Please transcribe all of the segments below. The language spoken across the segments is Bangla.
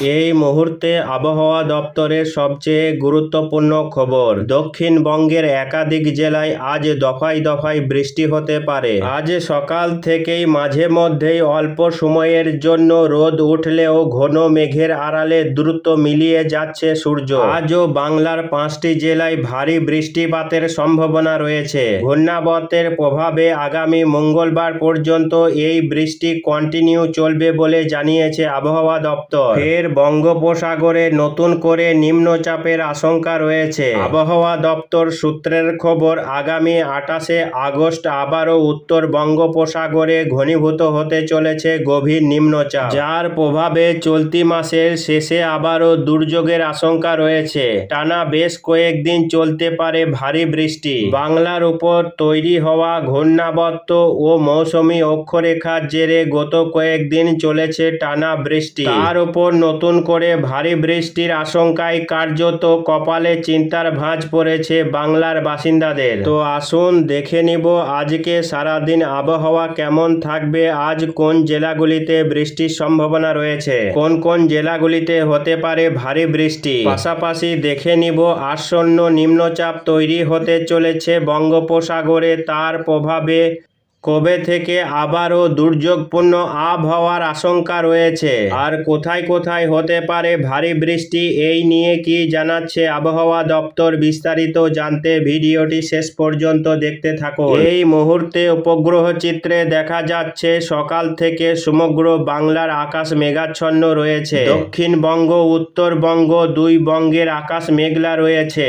এই মুহূর্তে আবহাওয়া দপ্তরের সবচেয়ে গুরুত্বপূর্ণ খবর। দক্ষিণবঙ্গের একাধিক জেলায় আজ দফায় দফায় বৃষ্টি হতে পারে। আজ সকাল থেকেই মাঝে মধ্যেই অল্প সময়ের জন্য রোদ উঠলেও ঘন মেঘের আড়ালে দ্রুত মিলিয়ে যাচ্ছে সূর্য। আজও বাংলার পাঁচটি জেলায় ভারী বৃষ্টিপাতের সম্ভাবনা রয়েছে। ঘূর্ণাবর্তের প্রভাবে আগামী মঙ্গলবার পর্যন্ত এই বৃষ্টি কন্টিনিউ চলবে বলে জানিয়েছে আবহাওয়া দপ্তর। ফের বঙ্গোপসাগরে নতুন করে নিম্নচাপের আশঙ্কা রয়েছে। আবহাওয়া দপ্তর সূত্রের খবর, আগামী আঠাশে আগস্ট আবারও উত্তর বঙ্গোপসাগরে ঘনীভূত হতে চলেছে গভীর নিম্নচাপ। যার প্রভাবে চলতি মাসের শেষে আবারও দুর্যোগের আশঙ্কা রয়েছে। টানা বেশ কয়েকদিন চলতে পারে ভারী বৃষ্টি। বাংলার উপর তৈরি হওয়া ঘূর্ণাবর্ত ও মৌসুমী অক্ষরেখার জেরে গত কয়েকদিন চলেছে টানা বৃষ্টি। তার উপর নতুন করে ভারী বৃষ্টির আশঙ্কায় কার্যত কপালে চিন্তার ভাঁজ পড়েছে বাংলার বাসিন্দাদের। তো আসুন দেখে নিব আজকে সারাদিন আবহাওয়া কেমন থাকবে, আজ কোন জেলাগুলিতে বৃষ্টির সম্ভাবনা রয়েছে, কোন কোন জেলাগুলিতে হতে পারে ভারী বৃষ্টি। পাশাপাশি দেখে নিব আসন্ন নিম্নচাপ তৈরি হতে চলেছে বঙ্গোপসাগরে, তার প্রভাবে কবে থেকে আবারও দুর্যোগপূর্ণ আবহাওয়ার আশঙ্কা রয়েছে? আর কোথায় কোথায় হতে পারে ভারী বৃষ্টি? এই নিয়ে কি জানাচ্ছে আবহাওয়া দপ্তর? বিস্তারিত জানতে ভিডিওটি শেষ পর্যন্ত দেখতে থাকো এই মুহূর্তে উপগ্রহ চিত্রে দেখা যাচ্ছে সকাল থেকে সমগ্র বাংলার আকাশ মেঘাচ্ছন্ন রয়েছে। দক্ষিণবঙ্গ, উত্তরবঙ্গ দুই বঙ্গের আকাশ মেঘলা রয়েছে।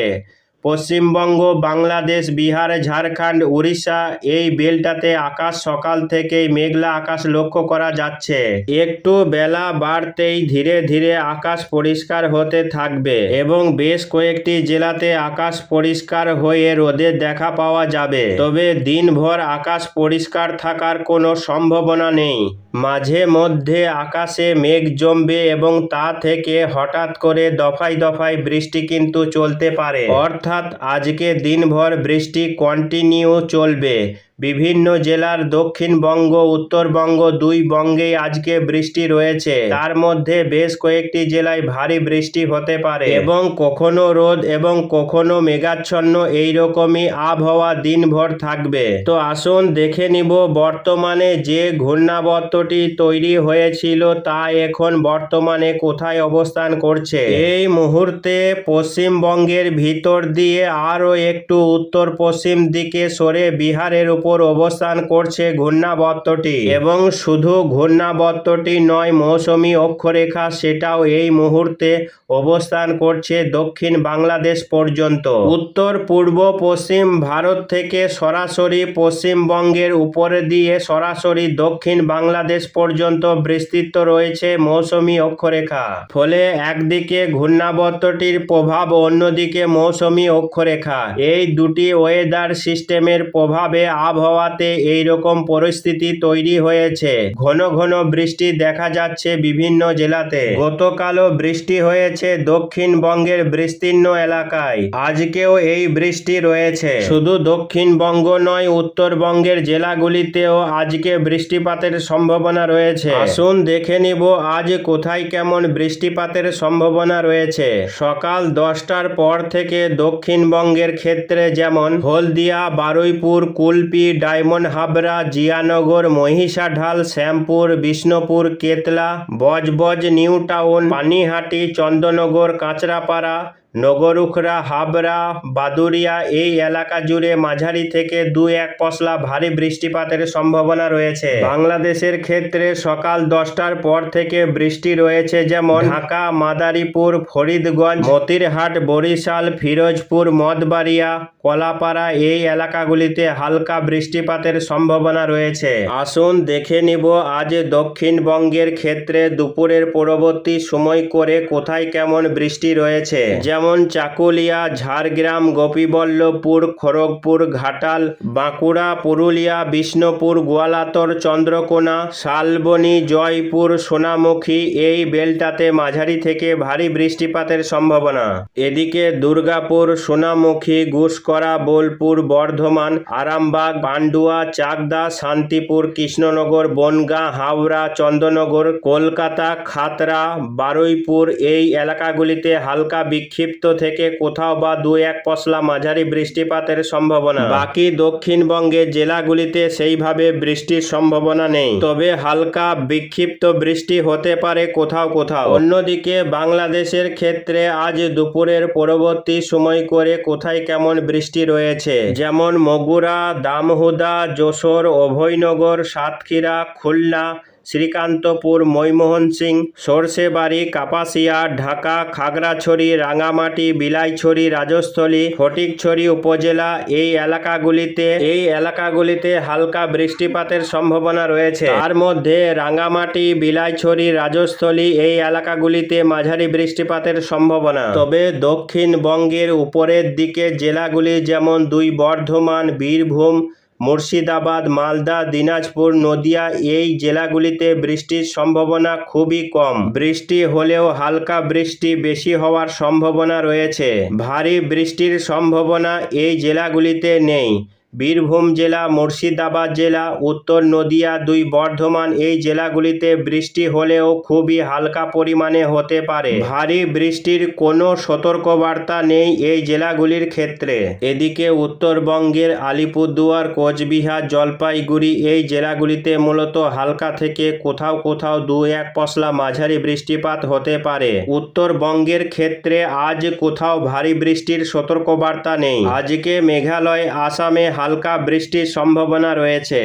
পশ্চিমবঙ্গ, বাংলাদেশ, বিহার, ঝাড়খণ্ড, উড়িষ্যা, এই বেলটাতে আকাশ সকাল থেকেই মেঘলা আকাশ লক্ষ্য করা যাচ্ছে। একটু বেলা বাড়তেই ধীরে ধীরে আকাশ পরিষ্কার হতে থাকবে এবং বেশ কয়েকটি জেলাতে আকাশ পরিষ্কার হয়ে রোদের দেখা পাওয়া যাবে। তবে দিনভর আকাশ পরিষ্কার থাকার কোনো সম্ভাবনা নেই। মাঝে মধ্যে আকাশে মেঘ জমবে এবং তা থেকে হঠাৎ করে দফায় দফায় বৃষ্টি কিন্তু চলতে পারে। অর্থাৎ আজকে দিনভর বৃষ্টি কন্টিনিউ চলবে। বিভিন্ন জেলার দক্ষিণবঙ্গ, উত্তরবঙ্গ দুই বঙ্গেই আজকে বৃষ্টি রয়েছে। তার মধ্যে বেশ কয়েকটি জেলায় ভারী বৃষ্টি হতে পারে। এবং কখনো রোদ এবং কখনো মেঘাচ্ছন্ন এইরকমই আবহাওয়া দিনভর থাকবে। তো আসুন দেখে নিব বর্তমানে যে ঘূর্ণাবর্তটি তৈরি হয়েছিল তা এখন বর্তমানে কোথায় অবস্থান করছে। এই মুহূর্তে পশ্চিমবঙ্গের ভিতর দিয়ে আরও একটু উত্তর পশ্চিম দিকে সরে বিহারের উপর অবস্থান করছে ঘূর্ণাবর্তটি এবং শুধু ঘূর্ণাবর্তটি নয়, মৌসুমি অক্ষরেখা সেটাও এই মুহূর্তে অবস্থান করছে দক্ষিণ বাংলাদেশ পর্যন্ত। উত্তর, পূর্ব, পশ্চিম ভারত থেকে সরাসরি পশ্চিমবঙ্গের উপরে দিয়ে সরাসরি দক্ষিণ বাংলাদেশ পর্যন্ত বিস্তৃত রয়েছে মৌসুমি অক্ষরেখা। ফলে একদিকে ঘূর্ণাবর্তটির প্রভাব, অন্যদিকে মৌসুমি অক্ষরেখা। এই দুটি ওয়েদার সিস্টেমের প্রভাবে আবহাওয়াতে এই রকম পরিস্থিতি তৈরি হয়েছে। ঘন ঘন বৃষ্টি দেখা যাচ্ছে বিভিন্ন জেলাতে। গতকালও বৃষ্টি হয়েছে দক্ষিণবঙ্গের বিস্তীর্ণ এলাকায়। আজকেও এই বৃষ্টি রয়েছে। শুধু দক্ষিণবঙ্গ নয়, উত্তরবঙ্গের জেলাগুলিতেও আজকে বৃষ্টিপাতের সম্ভাবনা রয়েছে। আসুন দেখে নিব আজ কোথায় কেমন বৃষ্টিপাতের সম্ভাবনা রয়েছে। সকাল দশটার পর থেকে দক্ষিণবঙ্গের ক্ষেত্রে যেমন Haldia, Baruipur, Kulpi Diamond Harbour Zianagar Mahishadal Shyampur Bishnupur Ketla Budge Budge New Town Panihati Chandannagar Kanchrapara নগরুখরা হাবড়া বাদুরিয়া এই এলাকা জুড়ে মাঝারি থেকে দু এক পশলা ভারী বৃষ্টিপাতের সম্ভাবনা রয়েছে। বাংলাদেশের ক্ষেত্রে সকাল দশটার পর থেকে বৃষ্টি রয়েছে যেমন ঢাকা, মাদারীপুর, ফরিদগঞ্জ, মতিরহাট, বরিশাল, ফিরোজপুর, মদবাড়িয়া, কলাপাড়া এই এলাকাগুলিতে হালকা বৃষ্টিপাতের সম্ভাবনা রয়েছে। আসুন দেখে নিব আজ দক্ষিণবঙ্গের ক্ষেত্রে দুপুরের পরবর্তী সময় করে কোথায় কেমন বৃষ্টি রয়েছে। যেমন যেমন চাকুলিয়া, ঝাড়গ্রাম, গোপীবল্লভপুর, খড়গপুর, ঘাটাল, বাঁকুড়া, পুরুলিয়া, বিষ্ণুপুর, গোয়ালাতর, চন্দ্রকোনা, শালবনী, জয়পুর, সোনামুখী এই বেলটাতে মাঝারি থেকে ভারী বৃষ্টিপাতের সম্ভাবনা। এদিকে দুর্গাপুর, সোনামুখী গুসকরা বোলপুর, বর্ধমান, আরামবাগ, পান্ডুয়া, চাকদা, শান্তিপুর, কৃষ্ণনগর, বনগাঁ, হাওড়া, চন্দননগর, কলকাতা, খাতরা, বারুইপুর এই এলাকাগুলিতে হালকা বিক্ষিপ্ত থেকে কোথাও বা দু এক পশলা মাঝারি বৃষ্টিপাতের সম্ভাবনা। বাকি দক্ষিণবঙ্গের জেলাগুলিতে সেইভাবে বৃষ্টির সম্ভাবনা নেই। তবে হালকা বিক্ষিপ্ত বৃষ্টি হতে পারে কোথাও কোথাও। অন্যদিকে বাংলাদেশের ক্ষেত্রে আজ দুপুরের পরবর্তী সময় করে কোথায় কেমন বৃষ্টি রয়েছে? যেমন মগুরা, দামহুদা, যশোর, অভয়নগর, সাতক্ষীরা, খুলনা শ্রীকান্তপুর, ময়মোহন সিং, সর্ষেবাড়ি, কাপাসিয়া, ঢাকা, খাগড়াছড়ি, রাঙামাটি, বিলাইছড়ি, রাজস্থলী, ফটিকছড়ি উপজেলা। এই এলাকাগুলিতে এই এলাকাগুলিতে হালকা বৃষ্টিপাতের সম্ভাবনা রয়েছে। তার মধ্যে রাঙামাটি, বিলাইছড়ি, রাজস্থলী এই এলাকাগুলিতে মাঝারি বৃষ্টিপাতের সম্ভাবনা। তবে দক্ষিণবঙ্গের উপরের দিকে জেলাগুলি যেমন দুই বর্ধমান, বীরভূম মুর্শিদাবাদ, মালদা, দিনাজপুর, নদিয়া এই জেলাগুলিতে বৃষ্টির সম্ভাবনা খুবই কম। বৃষ্টি হলেও হালকা বৃষ্টি বেশি হওয়ার সম্ভাবনা রয়েছে। ভারী বৃষ্টির সম্ভাবনা এই জেলাগুলিতে নেই। বীরভূম জেলা, মুর্শিদাবাদ জেলা, উত্তর নদিয়া, দুই বর্ধমান এই জেলাগুলিতে বৃষ্টি হলেও খুবই হালকা পরিমাণে হতে পারে। ভারী বৃষ্টির কোনো সতর্কবার্তা নেই এই জেলাগুলির ক্ষেত্রে। এদিকে উত্তরবঙ্গের আলিপুরদুয়ার, কোচবিহার, জলপাইগুড়ি এই জেলাগুলিতে মূলত হালকা থেকে কোথাও কোথাও দু এক পশলা মাঝারি বৃষ্টিপাত হতে পারে। উত্তরবঙ্গের ক্ষেত্রে আজ কোথাও ভারী বৃষ্টির সতর্কবার্তা নেই। আজকে মেঘালয়, আসামে হালকা বৃষ্টির সম্ভাবনা রয়েছে।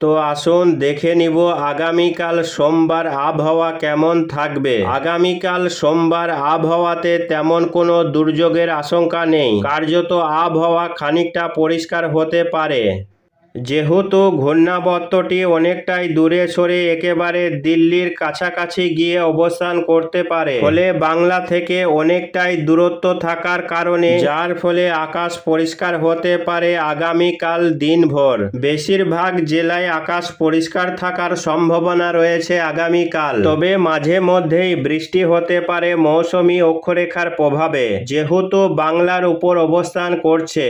তো আসুন দেখে নিব আগামীকাল সোমবার আবহাওয়া কেমন থাকবে। আগামীকাল সোমবার আবহাওয়াতে তেমন কোনো দুর্যোগের আশঙ্কা নেই। কার্যত আবহাওয়া খানিকটা পরিষ্কার হতে পারে। যেহেতু ঘূর্ণাবর্তটি অনেকটাই দূরে সরে একেবারে দিল্লির কাছাকাছি গিয়ে অবস্থান করতে পারে। ফলে বাংলা থেকে অনেকটাই দূরত্ব থাকার কারণে যার ফলে আকাশ পরিষ্কার হতে পারে আগামীকাল দিনভর। বেশিরভাগ জেলায় আকাশ পরিষ্কার থাকার সম্ভাবনা রয়েছে আগামীকাল। তবে মাঝে মধ্যেই বৃষ্টি হতে পারে মৌসুমি অক্ষরেখার প্রভাবে। যেহেতু বাংলার উপর অবস্থান করছে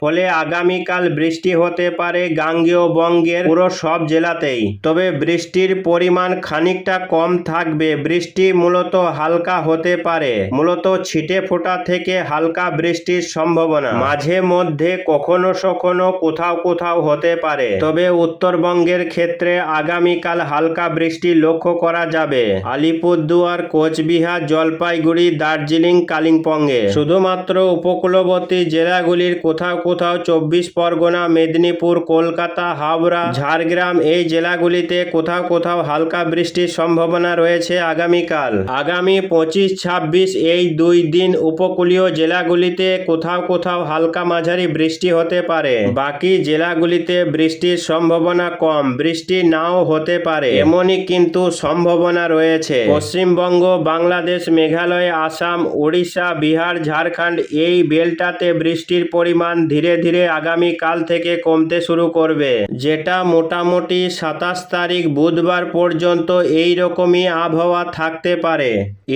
ফলে আগামীকাল বৃষ্টি হতে পারে গাঙ্গেয় বঙ্গের পুরো সব জেলাতেই। তবে বৃষ্টির পরিমাণ খানিকটা কম থাকবে। বৃষ্টি মূলত হালকা হতে পারে। মূলত ছিটে ফোটা থেকে হালকা বৃষ্টির সম্ভাবনা। মাঝে মধ্যে কখনো সখনো কোথাও কোথাও হতে পারে। তবে উত্তরবঙ্গের ক্ষেত্রে আগামীকাল হালকা বৃষ্টি লক্ষ্য করা যাবে। আলিপুরদুয়ার, কোচবিহার, জলপাইগুড়ি, দার্জিলিং, কালিম্পংয়ে। শুধুমাত্র উপকূলবর্তী জেলাগুলির কোথাও কোথাও চব্বিশ পরগনা, মেদিনীপুর, কলকাতা, হাওড়া, ঝাড়গ্রাম এই জেলাগুলিতে কোথাও কোথাও হালকা বৃষ্টির সম্ভাবনা রয়েছে আগামীকাল। আগামী পঁচিশ, ছাব্বিশ এই দুই দিন উপকূলীয় জেলাগুলিতে কোথাও কোথাও হালকা মাঝারি বৃষ্টি হতে পারে। বাকি জেলাগুলিতে বৃষ্টির সম্ভাবনা কম, বৃষ্টি নাও হতে পারে। এমনই কিন্তু সম্ভাবনা রয়েছে। পশ্চিমবঙ্গ, বাংলাদেশ, মেঘালয়, আসাম, ওড়িশা, বিহার, ঝাড়খণ্ড এই বেলটাতে বৃষ্টির পরিমাণ ধীরে ধীরে আগামী কাল থেকে কমতে শুরু করবে। যেটা মোটামুটি সাতাশ তারিখ বুধবার পর্যন্ত এই রকমই আবহাওয়া থাকতে পারে।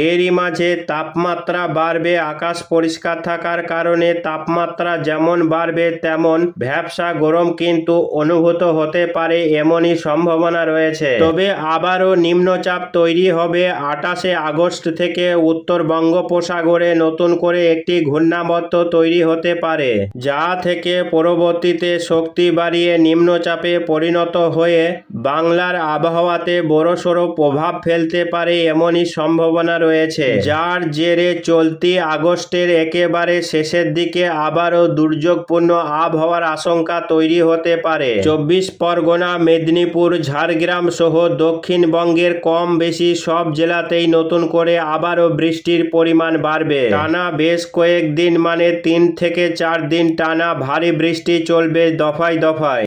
এরই মাঝে তাপমাত্রা বাড়বে, আকাশ পরিষ্কার থাকার কারণে তাপমাত্রা যেমন বাড়বে তেমন ভ্যাবসা গরম কিন্তু অনুভূত হতে পারে এমনই সম্ভাবনা রয়েছে। তবে আবারও নিম্নচাপ তৈরি হবে আটাশে আগস্ট থেকে উত্তর বঙ্গোপসাগরে নতুন করে একটি ঘূর্ণাবর্ত তৈরি হতে পারে, যা থেকে পরবর্তীতে শক্তি বাড়িয়ে নিম্নচাপে পরিণত হয়ে বাংলার আবহাওয়াতে বড়সড় প্রভাব ফেলতে পারে এমনই সম্ভাবনা রয়েছে। যার জেরে চলতি আগস্টের একেবারে শেষের দিকে আবারও দুর্যোগপূর্ণ আবহাওয়ার আশঙ্কা তৈরি হতে পারে। চব্বিশ পরগনা, মেদিনীপুর, ঝাড়গ্রাম সহ দক্ষিণবঙ্গের কম বেশি সব জেলাতেই নতুন করে আবারও বৃষ্টির পরিমাণ বাড়বে। টানা বেশ কয়েকদিন মানে তিন থেকে চার দিন টানা ভারী বৃষ্টি চলবে দফায় দফায়।